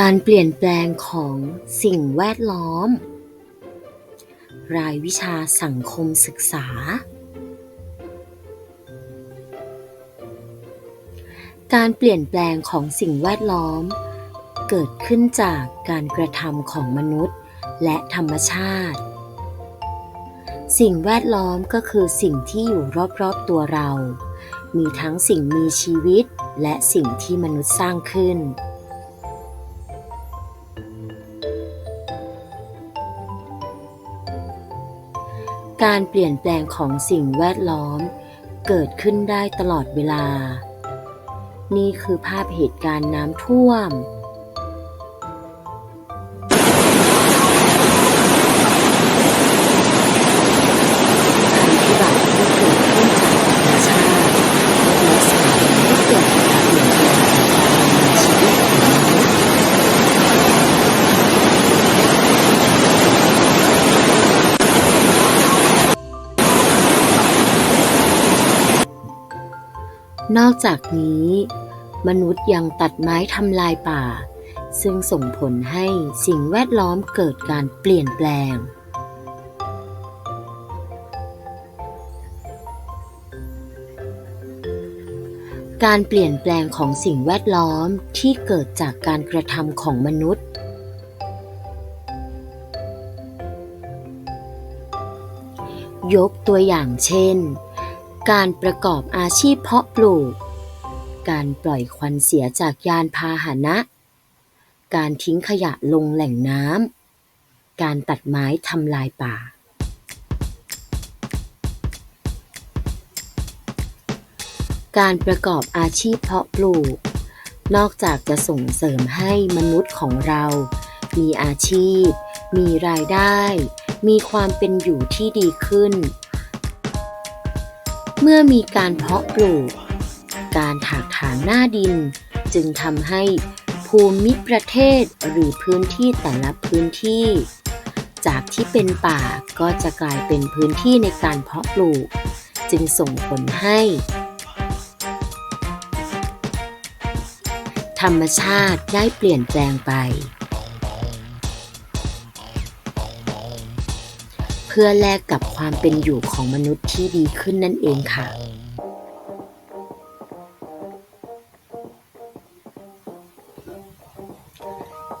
การเปลี่ยนแปลงของสิ่งแวดล้อม รายวิชาสังคมศึกษา การเปลี่ยนแปลงของสิ่งแวดล้อม เกิดขึ้นจากการกระทำของมนุษย์และธรรมชาติ สิ่งแวดล้อมก็คือสิ่งที่อยู่รอบๆตัวเรา มีทั้งสิ่งมีชีวิตและสิ่งที่มนุษย์สร้างขึ้น การเปลี่ยนแปลงของสิ่งแวดล้อม เกิดขึ้นได้ตลอดเวลา นี่คือภาพเหตุการณ์น้ำท่วม นอกจากนี้ มนุษย์ยังตัดไม้ทำลายป่า ซึ่งส่งผลให้สิ่งแวดล้อมเกิดการเปลี่ยนแปลง การเปลี่ยนแปลงของสิ่งแวดล้อมที่เกิดจากการกระทำของมนุษย์ ยกตัวอย่างเช่น การประกอบอาชีพเพาะปลูก การปล่อยควันเสียจากยานพาหนะ การทิ้งขยะลงแหล่งน้ำ การตัดไม้ทำลายป่า การประกอบอาชีพเพาะปลูก นอกจากจะส่งเสริมให้มนุษย์ของเรา มีอาชีพ มีรายได้ มีความเป็นอยู่ที่ดีขึ้น เมื่อมีการเพาะปลูก การถากถางหน้าดิน จึงทำให้ภูมิประเทศหรือพื้นที่แต่ละพื้นที่ จากที่เป็นป่าก็จะกลายเป็นพื้นที่ในการเพาะปลูก จึงส่งผลให้ ธรรมชาติได้เปลี่ยนแปลงไป พื่อแลกกับความเป็นอยู่ของมนุษย์ที่ดีขึ้นนั่นเองค่ะ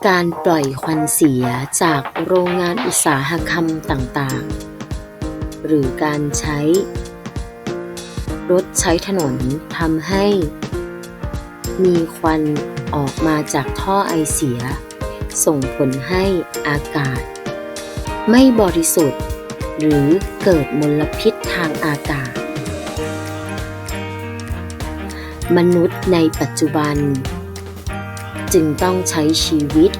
การปล่อยควันเสียจากโรงงานอุตสาหกรรมต่างๆ หรือการใช้ รถใช้ถนนทำให้ มีควันออกมาจากท่อไอเสีย ส่งผลให้อากาศไม่บริสุทธิ์ หรือเกิดมลพิษทางอากาศ มนุษย์ในปัจจุบัน จึงต้องใช้ชีวิต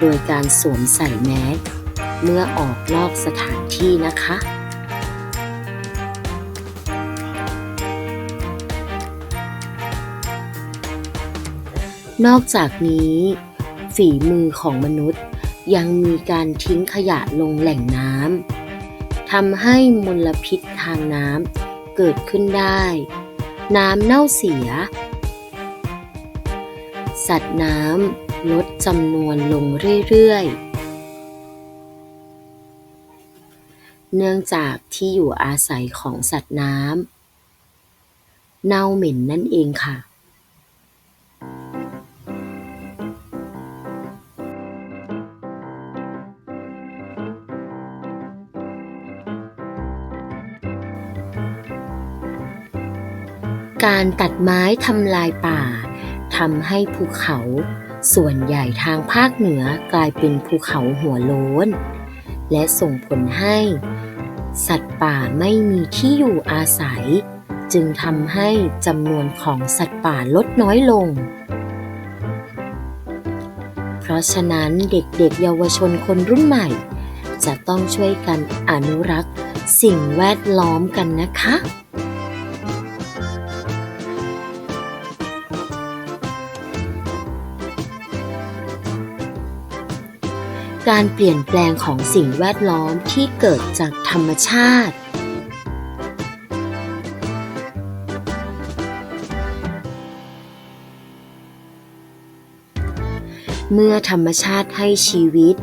โดยการสวมใส่แมสเมื่อออกนอกสถานที่นะคะ นอกจากนี้ ฝีมือของมนุษย์ยังมีการทิ้งขยะลงแหล่งน้ำ ทำให้มลพิษทางน้ำเกิดขึ้นได้ น้ำเน่าเสีย สัตว์น้ำลดจำนวนลงเรื่อยๆ เนื่องจากที่อยู่อาศัยของสัตว์น้ำเน่าเหม็นนั่นเองค่ะ การตัดไม้ทำลายป่าทำให้ภูเขา ส่วนใหญ่ทางภาคเหนือกลายเป็นภูเขาหัวโล้น และส่งผลให้ สัตว์ป่าไม่มีที่อยู่อาศัย จึงทำให้จำนวนของสัตว์ป่าลดน้อยลง เพราะฉะนั้นเด็กๆเยาวชนคนรุ่นใหม่ จะต้องช่วยกันอนุรักษ์ สิ่งแวดล้อมกันนะคะ การเปลี่ยนแปลงของสิ่งแวดล้อมที่เกิดจากธรรมชาติ เมื่อธรรมชาติให้ชีวิต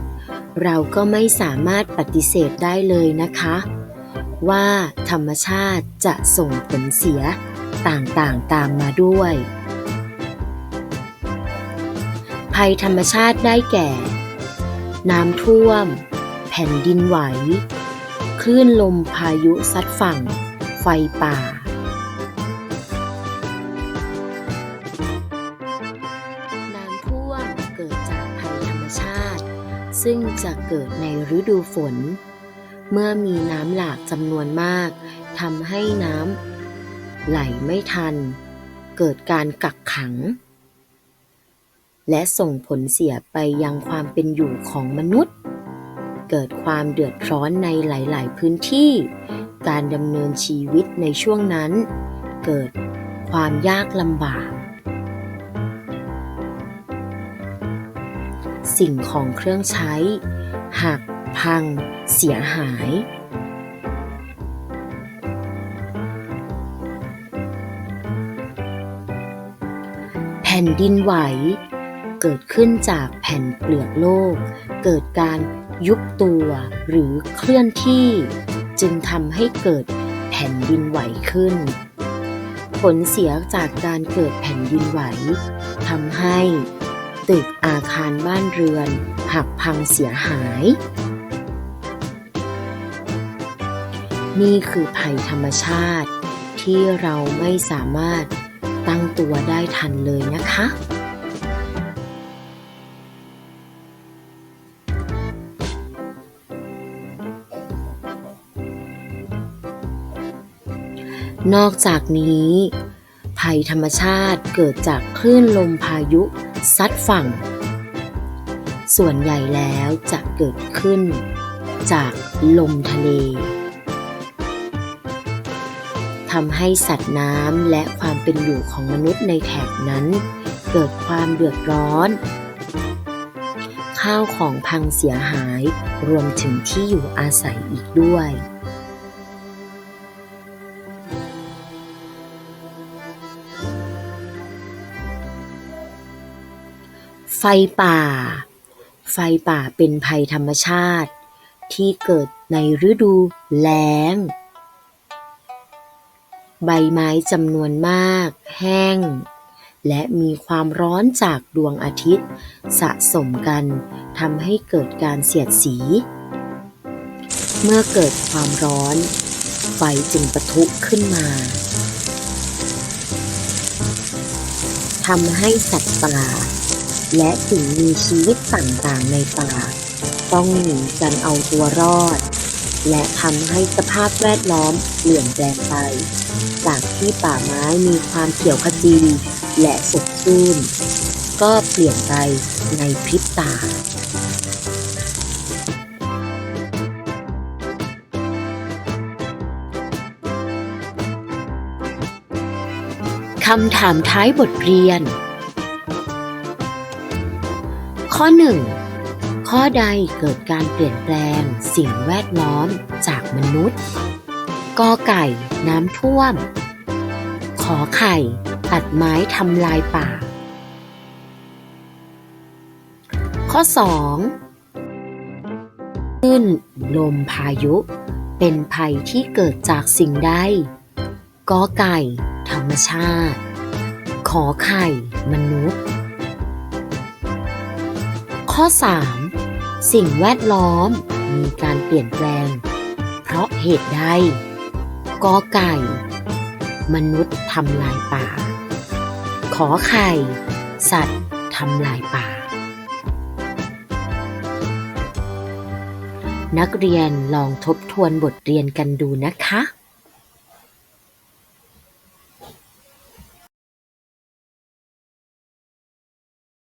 เราก็ไม่สามารถปฏิเสธได้เลยนะคะ ว่าธรรมชาติจะส่งผลเสียต่างๆตามมาด้วย ภัยธรรมชาติได้แก่ น้ำท่วม แผ่นดินไหว คลื่นลมพายุซัดฝั่ง ไฟป่าน้ำท่วมเกิดจากภัยธรรมชาติซึ่งจะเกิดในฤดูฝน เมื่อมีน้ำหลากจำนวนมากทำให้น้ำไหลไม่ทัน เกิดการกักขัง และส่งผลเสียไปยังความเป็นอยู่ของมนุษย์ เกิดความเดือดร้อนในหลาย ๆ พื้นที่ การดำเนินชีวิตในช่วงนั้น เกิดความยากลำบาก สิ่งของเครื่องใช้ หัก พัง เสียหาย แผ่นดินไหว เกิดขึ้นจากแผ่นเปลือกโลก เกิดการยุบตัวหรือเคลื่อนที่ จึงทำให้เกิดแผ่นดินไหวขึ้น ผลเสียจากการเกิดแผ่นดินไหวทำให้ ตึกอาคารบ้านเรือนหักพังเสียหาย นี่คือภัยธรรมชาติที่เราไม่สามารถตั้งตัวได้ทันเลยนะคะ นอกจากนี้ ภัยธรรมชาติเกิดจากคลื่นลมพายุซัดฝั่ง ส่วนใหญ่แล้วจะเกิดขึ้นจากลมทะเลทำให้สัตว์น้ำและความเป็นอยู่ของมนุษย์ในแถบนั้น เกิดความเดือดร้อน ข้าวของพังเสียหายรวมถึงที่อยู่อาศัยอีกด้วย ไฟป่า ไฟป่าเป็นภัยธรรมชาติ ที่เกิดในฤดูแล้ง ใบไม้จำนวนมาก แห้ง และมีความร้อนจากดวงอาทิตย์ สะสมกันทำให้เกิดการเสียดสี เมื่อเกิดความร้อน ไฟจึงปะทุขึ้นมาทำให้สัตว์ป่า และสิ่งมีชีวิตต่างๆในป่า ต้องหนีกันเอาตัวรอด และทำให้สภาพแวดล้อมเปลี่ยนแปลงไป จากที่ป่าไม้มีความเขียวขจีและสดชื่นก็เปลี่ยนไปในพริบตาคำถามท้ายบทเรียน ข้อ 1. ข้อใดเกิดการเปลี่ยนแปลงสิ่งแวดล้อมจากมนุษย์ กอไก่ น้ำท่วม ขอไข่ ตัดไม้ทำลายป่า ข้อ 2. คลื่นลมพายุ เป็นภัยที่เกิดจากสิ่งใด กอไก่ ธรรมชาติ ขอไข่ มนุษย์ ข้อ 3. สิ่งแวดล้อมมีการเปลี่ยนแปลง เพราะเหตุใดกอไก่ มนุษย์ทำลายป่า ขอไข่ สัตว์ทำลายป่า นักเรียนลองทบทวนบทเรียนกันดูนะคะ